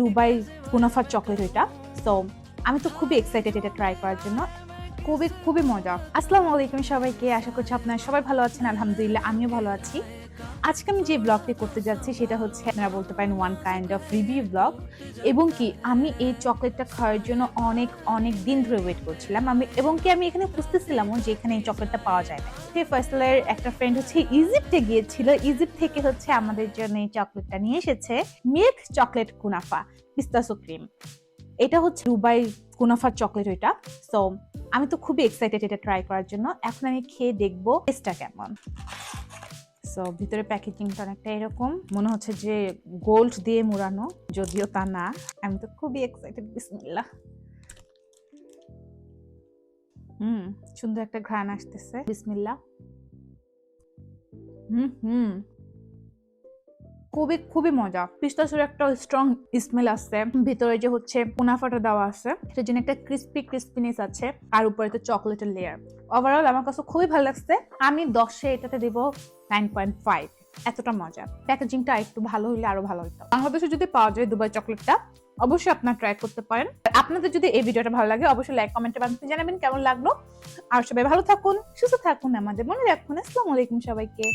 Dubai কুনাফার chocolate এটা। So আমি তো খুবই এক্সাইটেড এটা ট্রাই করার জন্য। খুবই খুবই মজা। আসসালামু আলাইকুম সবাইকে। আশা করছি আপনারা সবাই ভালো আছেন। আলহামদুলিল্লাহ, আমিও ভালো আছি। আজকে আমি যে ব্লগটি করতে যাচ্ছি, সেটা হচ্ছে আপনারা বলতে পারেন one kind of review blog এবং কি, আমি এই চকলেটটা খাওয়ার জন্য অনেক অনেক দিন ধরে ওয়েট করছিলাম। আমি, এবং কি আমি এখানে খুঁজতেছিলামও যে এখানে এই চকলেটটা পাওয়া যায় না সে ফয়সলের একটা ফ্রেন্ড হচ্ছে ইজিপ্টে গিয়েছিল। ইজিপ্ট থেকে হচ্ছে আমাদের জন্য এই চকলেটটা নিয়ে এসেছে। Milk chocolate kunafa pistachio cream এটা হচ্ছে দুবাই কুনাফার চকলেট ওইটা। সো আমি তো খুবই এক্সাইটেড এটা ট্রাই করার জন্য। এখন আমি খেয়ে দেখব টেস্টটা কেমন। সো ভিতরে প্যাকেজিংটা অনেকটা এরকম। মনে হচ্ছে যে গোল্ড দিয়ে মোড়ানো, যদিও তা না। আমি তো খুবই এক্সাইটেড বিসমিল্লাহ। হুম, সুন্দর একটা ঘ্রাণ আসতেছে। বিসমিল্লাহ। হুম হুম। খুবই খুবই মজা। পিস্তাসের একটা স্ট্রং স্মেল আছে ভিতরে যে হচ্ছে মুনাফাটা দেওয়া আছে, সেটার জন্য একটা ক্রিস্পি ক্রিস্পিনেস আছে, আর উপরে তো চকলেটের লেয়ার ওভারঅল আমার কাছে খুবই ভালো লাগছে। আমি দশে এটাতে দেবো নাইন পয়েন্ট ফাইভ এতটা মজা। প্যাকেজিংটা একটু ভালো হলে আরও ভালো হতো বাংলাদেশে যদি পাওয়া যায় দুবাই চকলেটটা অবশ্যই আপনারা ট্রাই করতে পারেন। আপনাদের যদি এই ভিডিওটা ভালো লাগে, অবশ্যই লাইক কমেন্টে বানাতে জানাবেন কেমন লাগল। আর সবাই ভালো থাকুন, সুস্থ থাকুন, আমাদের মনে রাখুন। আসসালামু আলাইকুম সবাইকে।